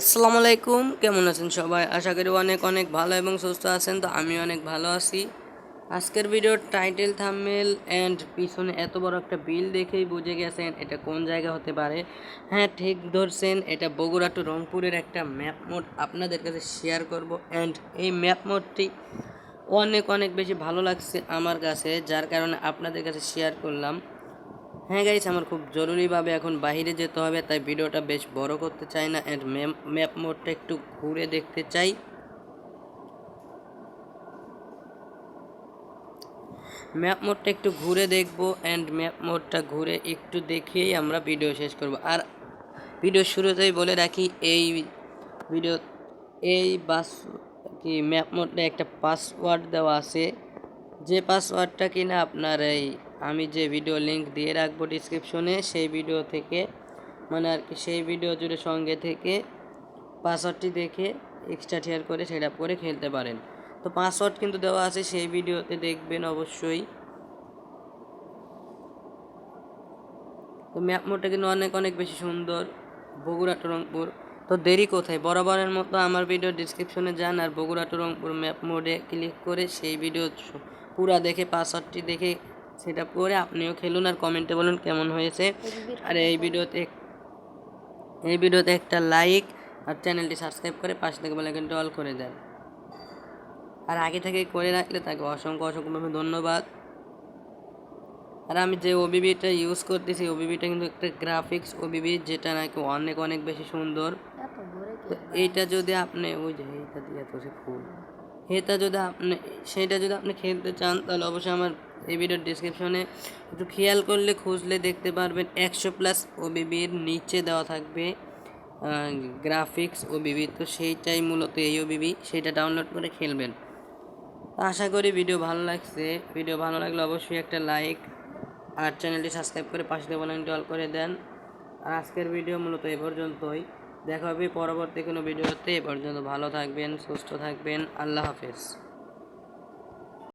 আসসালামু আলাইকুম। কেমন আছেন সবাই? আশা করি অনেক অনেক ভালো এবং সুস্থ আছেন, তো আমি অনেক ভালো আছি। আজকের ভিডিওর টাইটেল থাম্বনেল অ্যান্ড পিছনে এত বড় একটা বিল দেখেই বুঝে গেছেন এটা কোন জায়গা হতে পারে। হ্যাঁ ঠিক ধরছেন, এটা বগুড়া টু রংপুরের একটা ম্যাপ মোড আপনাদের কাছে শেয়ার করব অ্যান্ড এই ম্যাপ মোডটি অনেক অনেক বেশি ভালো লাগছে আমার কাছে, যার কারণে আপনাদের কাছে শেয়ার করলাম। হ্যাঁ গাইস আমার খুব জরুরিভাবে এখন বাইরে যেতে হবে, তাই ভিডিওটা বেশ বড় করতে চাই না। অ্যান্ড ম্যাপ মোডটা একটু ঘুরে দেখতে চাই। ম্যাপ মোডটা একটু ঘুরে দেখব অ্যান্ড ম্যাপ মোডটা ঘুরে একটু দেখেই আমরা ভিডিও শেষ করব। আর ভিডিও শুরুতেই বলে রাখি, এই ভিডিও এই বাস, কি ম্যাপ মোডটা একটা পাসওয়ার্ড দেওয়া আছে। যে পাসওয়ার্ডটা কিনা আপনার এই আমি যে ভিডিও লিংক দিয়ে রাখব ডিসক্রিপশনে সেই ভিডিও থেকে মানে আর কি, সেই ভিডিও জুড়ে সঙ্গে থেকে পাসওয়ার্ডটি দেখে এক্সট্রা শেয়ার করে সেট আপ করে খেলতে পারেন। তো পাসওয়ার্ড কিন্তু দেওয়া আছে, সেই ভিডিওতে দেখবেন অবশ্যই। তো ম্যাপ মোডটা কিন্তু অনেক অনেক বেশি সুন্দর, বগুড়া টু রংপুর। তো দেরি কোথায়? বরাবরের মতো আমার ভিডিও ডিসক্রিপশনে যান আর বগুড়া টু রংপুর ম্যাপ মোডে ক্লিক করে সেই ভিডিও পুরা দেখে পাসওয়ার্ডটি দেখে সেট আপ করে আপনিও খেলুন আর কমেন্টে বলুন কেমন হয়েছে। আর এই ভিডিওতে এই ভিডিওতে একটা লাইক আর চ্যানেলটি সাবস্ক্রাইব করে পাশে থেকে বলে কিন্তু অল করে দেন। আর আগে থেকে করে রাখলে তাকে অসংখ্য অসংখ্যভাবে ধন্যবাদ। আর আমি যে ওবিবিটা ইউজ করতেছি ওবিবিটা কিন্তু একটা গ্রাফিক্স ওবিবি যেটা নাকি অনেক অনেক বেশি সুন্দর। তো এইটা যদি আপনি ওই যে এইটা দিয়ে তো সে ফুল। এটা যদি আপনি সেটা যদি আপনি খেলতে চান তাহলে অবশ্যই আমার এই ভিডিওর ডিসক্রিপশনে একটু খেয়াল করলে, খুঁজলে দেখতে পারবেন। একশো প্লাস ওবিবির নিচে দেওয়া থাকবে গ্রাফিক্স ওবিবি তো সেইটাই মূলত এই ওবিবি সেটা ডাউনলোড করে খেলবেন। আশা করি ভিডিও ভালো লাগছে। ভিডিও ভালো লাগলে অবশ্যই একটা লাইক আর চ্যানেলটি সাবস্ক্রাইব করে পাশে বলেন অল করে দেন। আর আজকের ভিডিও মূলত এ পর্যন্তই। দেখা হবে পরবর্তী কোনো ভিডিওতে। এ পর্যন্ত ভালো থাকবেন, সুস্থ থাকবেন। আল্লাহ হাফেজ।